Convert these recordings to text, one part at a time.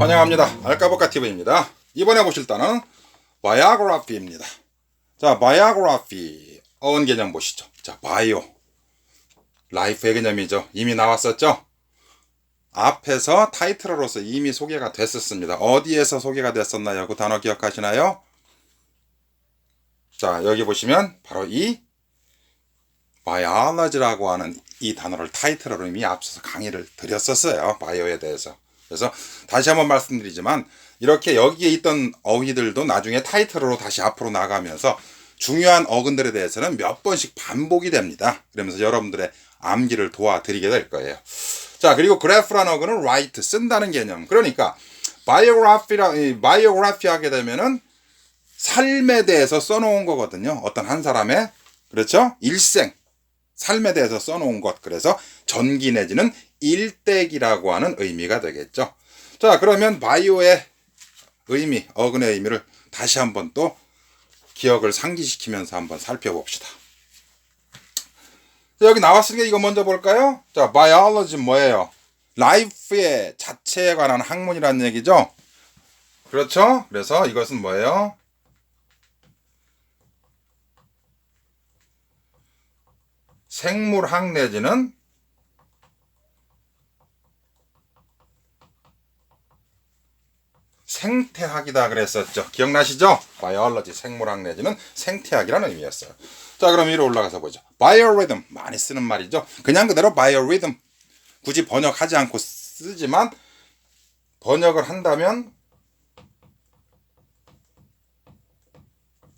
환영합니다. 알까보까 TV입니다. 이번에 보실 단어는 바이오그라피입니다. 자, 바이오그라피 어원 개념 보시죠. 자, 바이오 라이프의 개념이죠. 이미 나왔었죠. 앞에서 타이틀로서 이미 소개가 됐었습니다. 어디에서 소개가 됐었나요? 그 단어 기억하시나요? 자, 여기 보시면 바로 이 biology라고 하는 이 단어를 타이틀로 이미 앞서서 강의를 드렸었어요. 바이오에 대해서. 그래서 다시 한번 말씀드리지만 이렇게 여기에 있던 어휘들도 나중에 타이틀로 다시 앞으로 나가면서 중요한 어근들에 대해서는 몇 번씩 반복이 됩니다. 그러면서 여러분들의 암기를 도와드리게 될 거예요. 자, 그리고 그래프라는 어근은 write, 쓴다는 개념. 그러니까 바이오그래피라 바이오그래피 하게 되면은 삶에 대해서 써놓은 거거든요. 어떤 한 사람의 그렇죠? 일생 삶에 대해서 써놓은 것. 그래서 전기 내지는 일대기라고 하는 의미가 되겠죠. 자, 그러면 바이오의 의미, 어근의 의미를 다시 한번 또 기억을 상기시키면서 한번 살펴봅시다. 여기 나왔으니까 이거 먼저 볼까요? 자, biology 뭐예요? 라이프의 자체에 관한 학문이라는 얘기죠? 그렇죠? 그래서 이것은 뭐예요? 생물학 내지는 생태학이다 그랬었죠. 기억나시죠? 바이올로지 생물학 내지는 생태학이라는 의미였어요. 자, 그럼 위로 올라가서 보죠. 바이오리듬 많이 쓰는 말이죠. 그냥 그대로 바이오리듬 굳이 번역하지 않고 쓰지만 번역을 한다면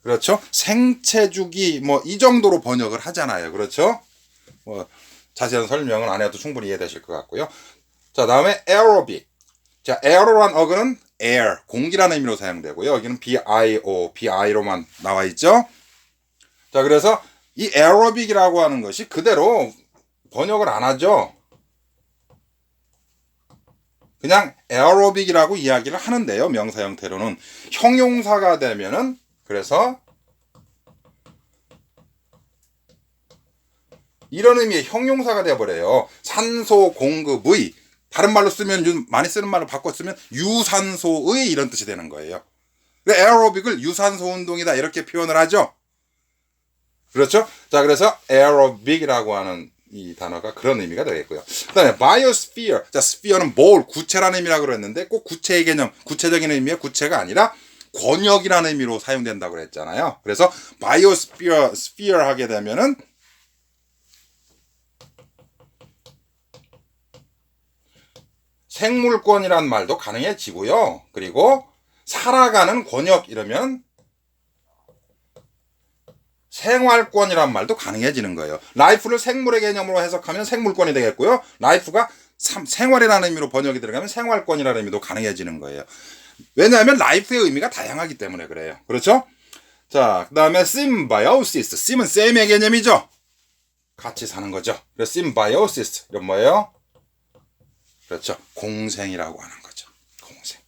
그렇죠? 생체 주기 뭐 이 정도로 번역을 하잖아요. 그렇죠? 뭐 자세한 설명은 안 해도 충분히 이해되실 것 같고요. 자, 다음에 에어로빅. 자, 에어로란 어근은 air, 공기라는 의미로 사용되고요. 여기는 bio, bi로만 나와 있죠. 자, 그래서 이 에어로빅이라고 하는 것이 그대로 번역을 안 하죠. 그냥 에어로빅이라고 이야기를 하는데요. 명사 형태로는 형용사가 되면은 그래서 이런 의미의 형용사가 되어버려요. 산소 공급의 다른 말로 쓰면 많이 쓰는 말로 바꿔 쓰면 유산소의 이런 뜻이 되는 거예요. 에어로빅을 유산소 운동이다 이렇게 표현을 하죠. 그렇죠? 자 그래서 에어로빅이라고 하는 이 단어가 그런 의미가 되겠고요. 그다음에 바이오스피어. 자 스피어는 뭘 구체라는 의미라고 그랬는데 꼭 구체의 개념, 구체적인 의미의 구체가 아니라 권역이라는 의미로 사용된다고 그랬잖아요. 그래서 바이오스피어 스피어 하게 되면은 생물권이란 말도 가능해지고요. 그리고 살아가는 권역 이러면 생활권이란 말도 가능해지는 거예요. 라이프를 생물의 개념으로 해석하면 생물권이 되겠고요. 라이프가 생활이라는 의미로 번역이 들어가면 생활권이라는 의미도 가능해지는 거예요. 왜냐하면 라이프의 의미가 다양하기 때문에 그래요. 그렇죠? 자, 그 다음에 symbiosis. sim은 쌤의 개념이죠. 같이 사는 거죠. 그래서 symbiosis. 이런 뭐예요? 그렇죠. 공생이라고 하는 거죠. 공생.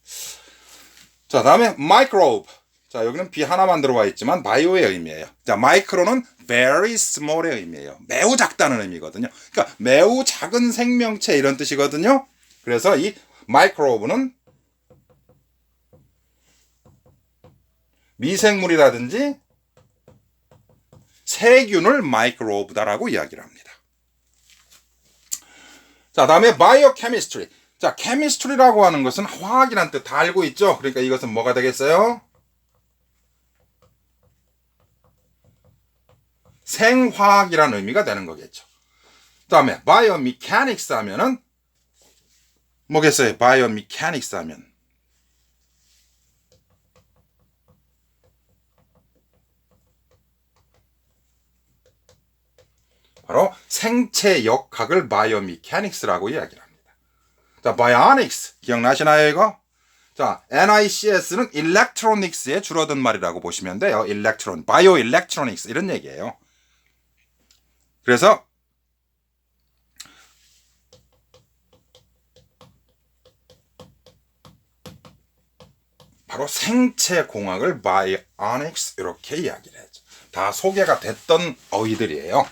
자, 다음에 microbe. 자, 여기는 비 하나만 들어와 있지만 바이오의 의미예요. 자, 마이크로는 very small의 의미예요. 매우 작다는 의미거든요. 그러니까 매우 작은 생명체 이런 뜻이거든요. 그래서 이 마이크로브는 미생물이라든지 세균을 마이크로브다라고 이야기를 합니다. 자, 다음에 바이오 케미스트리. 자, 케미스트리라고 하는 것은 화학이란 뜻 다 알고 있죠? 그러니까 이것은 뭐가 되겠어요? 생화학이라는 의미가 되는 거겠죠. 다음에 바이오미카닉스 하면은 뭐겠어요? 바이오미카닉스 하면 바로 생체 역학을 바이오미카닉스라고 이야기를 합니다. 자, 바이오닉스 기억나시나요 이거? 자, NICS는 일렉트로닉스의 줄어든 말이라고 보시면 돼요. 일렉트론, 바이오 일렉트로닉스 이런 얘기예요. 그래서 바로 생체 공학을 바이오닉스 이렇게 이야기를 했죠. 다 소개가 됐던 어휘들이에요.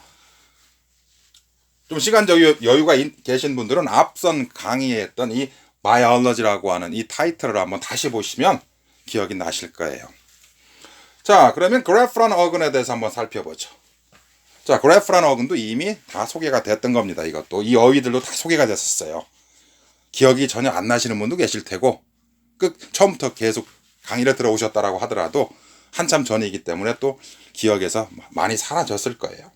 좀 시간적 여유가 계신 분들은 앞선 강의했던 이 biology라고 하는 이 타이틀을 한번 다시 보시면 기억이 나실 거예요. 자, 그러면 그래프라는 어근에 대해서 한번 살펴보죠. 자, 그래프라는 어근도 이미 다 소개가 됐던 겁니다. 이것도 이 어휘들도 다 소개가 됐었어요. 기억이 전혀 안 나시는 분도 계실 테고 끝 처음부터 계속 강의를 들어오셨다라고 하더라도 한참 전이기 때문에 또 기억에서 많이 사라졌을 거예요.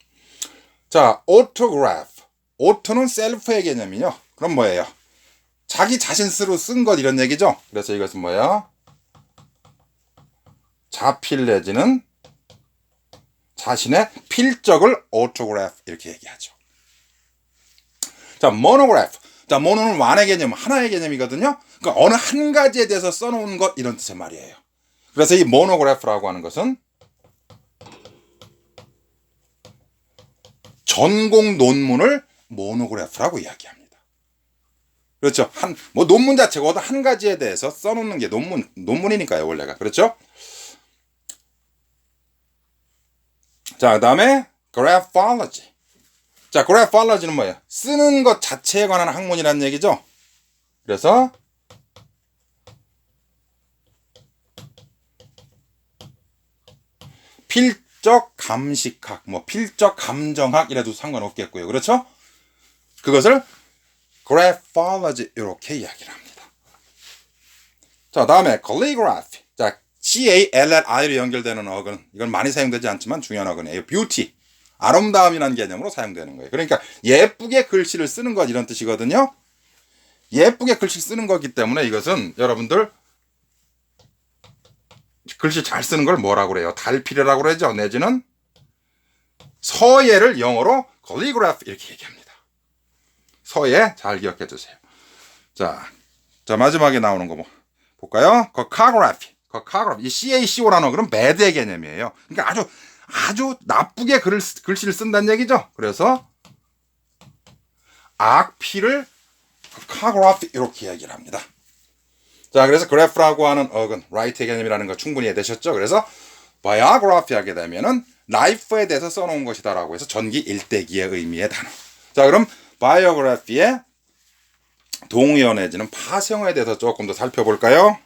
자, 오토그래프. 오토는 셀프의 개념이요. 그럼 뭐예요? 자기 자신 스스로 쓴 것 이런 얘기죠. 그래서 이것은 뭐예요? 자필 내지는 자신의 필적을 오토그래프 이렇게 얘기하죠. 자, 모노그래프. 자, 모노는 완의 개념, 하나의 개념이거든요. 그러니까 어느 한 가지에 대해서 써놓은 것 이런 뜻의 말이에요. 그래서 이 모노그래프라고 하는 것은 전공 논문을 모노그래프라고 이야기합니다. 그렇죠. 한, 뭐 논문 자체가 어떤 한 가지에 대해서 써놓는 게 논문, 논문이니까요, 원래가. 그렇죠? 자, 그 다음에 graphology. 자, graphology는 뭐예요? 쓰는 것 자체에 관한 학문이라는 얘기죠. 그래서 필적 감식학, 뭐 필적 감정학 이라도 상관없겠고요. 그렇죠? 그것을 graphology 이렇게 이야기를 합니다. 자, 다음에 calligraphy. 자, C-A-L-L-I로 연결되는 어근. 이건 많이 사용되지 않지만 중요한 어근이에요. beauty. 아름다움이라는 개념으로 사용되는 거예요. 그러니까 예쁘게 글씨를 쓰는 것 이런 뜻이거든요. 예쁘게 글씨 쓰는 거기 때문에 이것은 여러분들 글씨 잘 쓰는 걸 뭐라고 그래요? 달필이라고 그러죠. 내지는 서예를 영어로 calligraph 이렇게 얘기합니다. 서예 잘 기억해 주세요. 자, 자 마지막에 나오는 거 뭐 볼까요? calligraphy. 이 CACO라는 그런 매대 개념이에요. 그러니까 아주 아주 나쁘게 글을, 글씨를 쓴다는 얘기죠. 그래서 악피를 calligraphy 이렇게 얘기를 합니다. 자, 그래서 그래프라고 하는 어근, 라이트의 개념이라는 거 충분히 이해되셨죠? 그래서 biography 하게 되면은 life에 대해서 써놓은 것이다라고 해서 전기 일대기의 의미의 단어. 자, 그럼 biography의 동의어 내지는 파생어에 대해서 조금 더 살펴볼까요?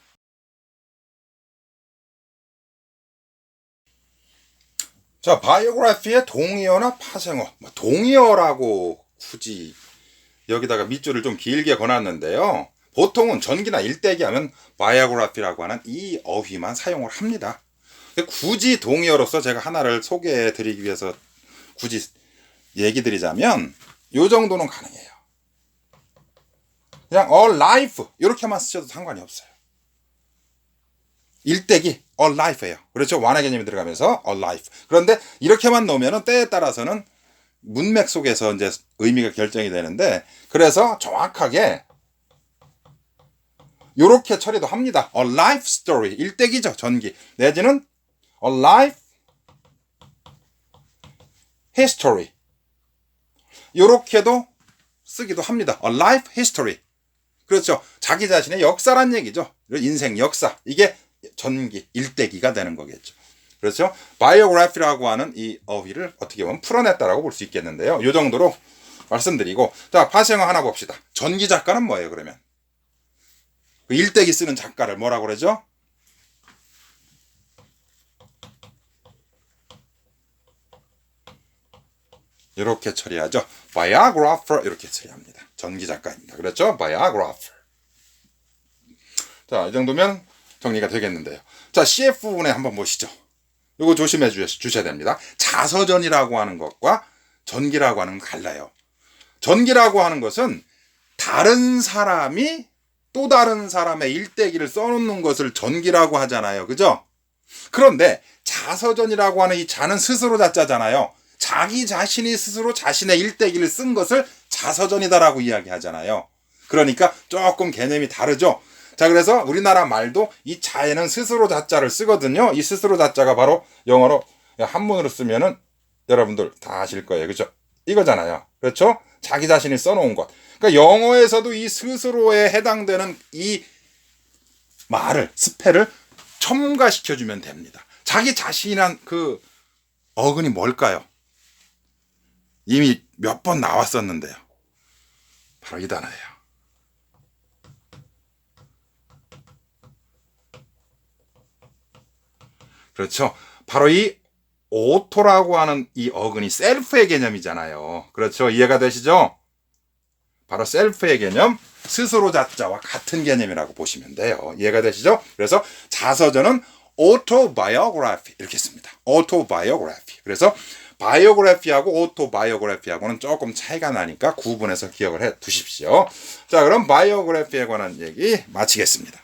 자, 바이오그래피의 동의어나 파생어. 뭐 동의어라고 굳이 여기다가 밑줄을 좀 길게 거놨는데요. 보통은 전기나 일대기 하면 바이오그래피라고 하는 이 어휘만 사용을 합니다. 굳이 동의어로서 제가 하나를 소개해 드리기 위해서 굳이 얘기 드리자면 요 정도는 가능해요. 그냥 all life 이렇게만 쓰셔도 상관이 없어요. 일대기 all life예요. 그렇죠? 완화 개념이 들어가면서 all life. 그런데 이렇게만 넣으면은 때에 따라서는 문맥 속에서 이제 의미가 결정이 되는데 그래서 정확하게 요렇게 처리도 합니다. a life story 일대기죠 전기 내지는 a life history 요렇게도 쓰기도 합니다. a life history 그렇죠. 자기 자신의 역사란 얘기죠. 인생 역사 이게 전기 일대기가 되는 거겠죠. 그렇죠. 바이오그래피라고 하는 이 어휘를 어떻게 보면 풀어냈다라고 볼 수 있겠는데요. 요 정도로 말씀드리고 자 파생어 하나 봅시다. 전기 작가는 뭐예요 그러면? 그 일대기 쓰는 작가를 뭐라고 그러죠? 이렇게 처리하죠. Biographer 이렇게 처리합니다. 전기 작가입니다. 그렇죠? biographer. 자, 이 정도면 정리가 되겠는데요. 자, CF 부분에 한번 보시죠. 이거 조심해 주셔야 됩니다. 자서전이라고 하는 것과 전기라고 하는 건 달라요. 전기라고 하는 것은 다른 사람이 또 다른 사람의 일대기를 써놓는 것을 전기라고 하잖아요. 그죠? 그런데 자서전이라고 하는 이 자는 스스로 자자잖아요. 자기 자신이 스스로 자신의 일대기를 쓴 것을 자서전이다라고 이야기하잖아요. 그러니까 조금 개념이 다르죠. 자, 그래서 우리나라 말도 이 자에는 스스로 자자를 쓰거든요. 이 스스로 자자가 바로 영어로 한문으로 쓰면은 여러분들 다 아실 거예요. 그죠? 이거잖아요. 그렇죠? 자기 자신이 써놓은 것. 그러니까 영어에서도 이 스스로에 해당되는 이 말을, 스펠을 첨가시켜주면 됩니다. 자기 자신이란 그 어근이 뭘까요? 이미 몇 번 나왔었는데요. 바로 이 단어예요. 그렇죠. 바로 이 오토라고 하는 이 어근이 셀프의 개념이잖아요. 그렇죠. 이해가 되시죠? 바로 셀프의 개념, 스스로 자자와 같은 개념이라고 보시면 돼요. 이해가 되시죠? 그래서 자서전은 autobiography 이렇게 씁니다. autobiography. 그래서 바이오그래피하고 오토바이오그래피하고는 조금 차이가 나니까 구분해서 기억을 해 두십시오. 자, 그럼 바이오그래피에 관한 얘기 마치겠습니다.